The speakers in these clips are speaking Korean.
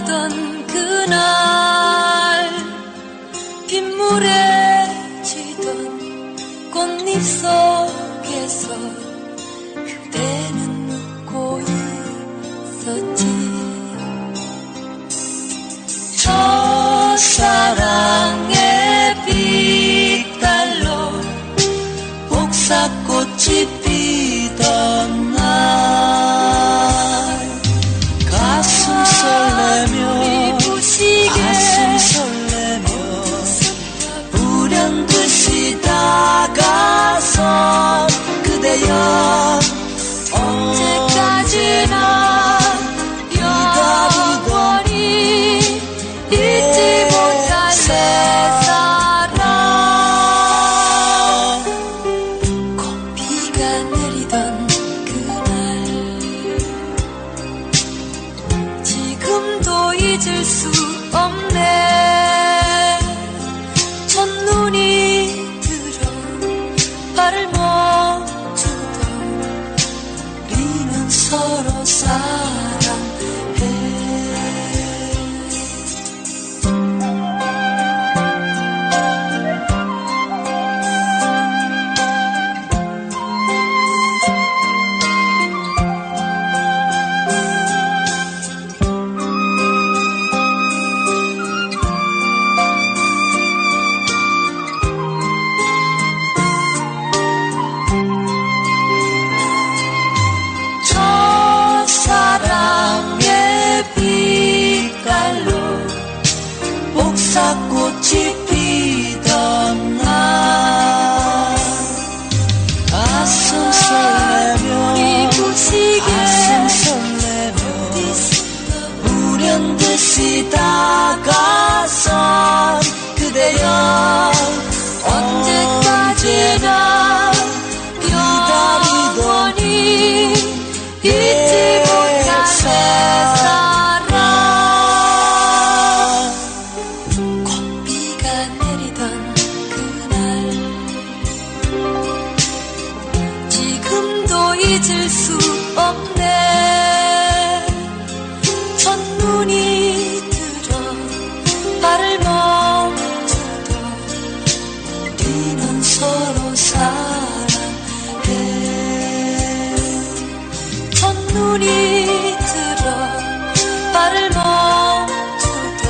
만나던 그날 빗물에 지던 꽃잎 속에서 그대 내리던 그날. 지금도 잊을 수 없네. 첫눈이 들어 발을 멈추던 우리는 서로 사랑 Чик 잊을 수 없네. 첫눈이 들어 발을 멈추던 우리는 서로 사랑해. 첫눈이 들어 발을 멈추던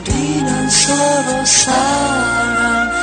우리는 서로 사랑해